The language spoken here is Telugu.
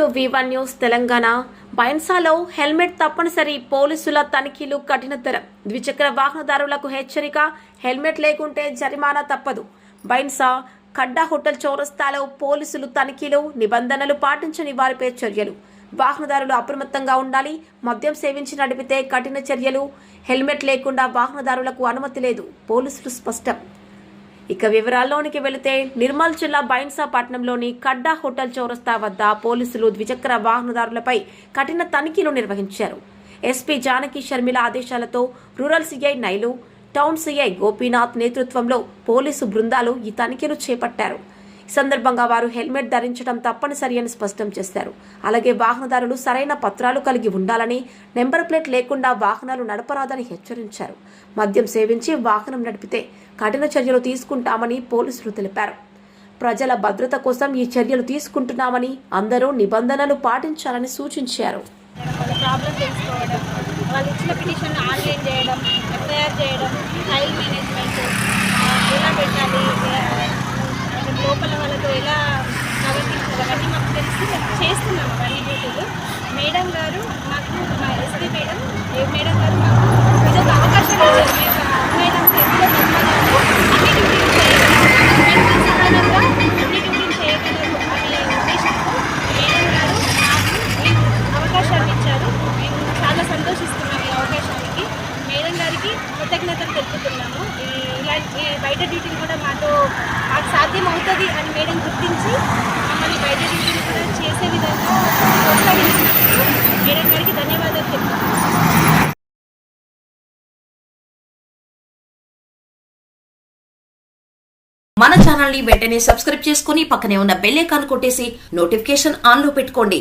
టు వివన్ న్యూస్ తెలంగాణ. బైన్సాలో హెల్మెట్ తప్పనిసరి పోలీసుల తనిఖీలు కఠినతరం. ద్విచక్ర వాహనదారులకు హెచ్చరిక హెల్మెట్ లేకుంటే జరిమానా తప్పదు. బైన్సా ఖడ్డా హోటల్ చౌరస్తాలో పోలీసులు తనిఖీలు నిబంధనలు పాటించని వారిపై చర్యలు. వాహనదారులు అప్రమత్తంగా ఉండాలి మద్యం సేవించి నడిపితే కఠిన చర్యలు. హెల్మెట్ లేకుండా వాహనదారులకు అనుమతి లేదు పోలీసులు స్పష్టం. ఇక వివరాల్లోనికి వెళితే నిర్మల్ జిల్లా బైన్సా పట్టణంలోని కడ్డా హోటల్ చౌరస్తా వద్ద పోలీసులు ద్విచక్ర వాహనదారులపై కఠిన తనిఖీలు నిర్వహించారు. ఎస్పీ జానకి షర్మిల ఆదేశాలతో రూరల్ సీఐ నైలు టౌన్ సీఐ గోపీనాథ్ నేతృత్వంలో పోలీసు బృందాలు ఈ తనిఖీలు చేపట్టారు. సందర్భంగా వారు హెల్మెట్ ధరించడం తప్పనిసరి అని స్పష్టం చేశారు. అలాగే వాహనదారులు సరైన పత్రాలు కలిగి ఉండాలని నెంబర్ ప్లేట్ లేకుండా వాహనాలు నడపరాదని హెచ్చరించారు. మద్యం సేవించి వాహనం నడిపితే కఠిన చర్యలు తీసుకుంటామని పోలీసులు తెలిపారు. ప్రజల భద్రత కోసం ఈ చర్యలు తీసుకుంటున్నామని అందరూ నిబంధనలు పాటించాలని సూచించారు. వాళ్ళు ఇచ్చిన పిటిషన్ ఆన్లైన్ చేయడం ఎఫ్ఐఆర్ చేయడం ఫైల్ మేనేజ్మెంట్ ఎలా అవన్నీ మాకు తెలిసి మేము చేస్తున్నాం అవన్నీ డ్యూటీలు. మేడం గారు మాకు మా ఎస్పీ మేడం ఏ మేడం గారు మాకు ఇదొక అవకాశం ఇచ్చారు. మేము అమ్మాయిలకు అన్ని డ్యూటీలు చేయగలము అన్ని డ్యూటీలు అనే ఉద్దేశంతో మేడం గారు మాకు అవకాశాన్ని ఇచ్చారు. మేము చాలా సంతోషిస్తున్నాం ఈ అవకాశానికి. మేడం గారికి కృతజ్ఞతలు తెలుపుతున్నాము. ఈ ఇలాంటి ఈ బయట డ్యూటీలు కూడా మాతో అది సాధ్యం అవుతుంది అని మేడం గుర్తించి మమ్మల్ని బయట డ్యూటీలు కూడా చేసే విధంగా ప్రోత్సహిస్తున్నందుకు మేడం గారికి ధన్యవాదాలు తెలుపుతున్నాను మన ఛానల్ని వెంటనే సబ్స్క్రైబ్ చేసుకుని పక్కనే ఉన్న బెల్ ఐకాన్ కొట్టేసి నోటిఫికేషన్ ఆన్లో పెట్టుకోండి.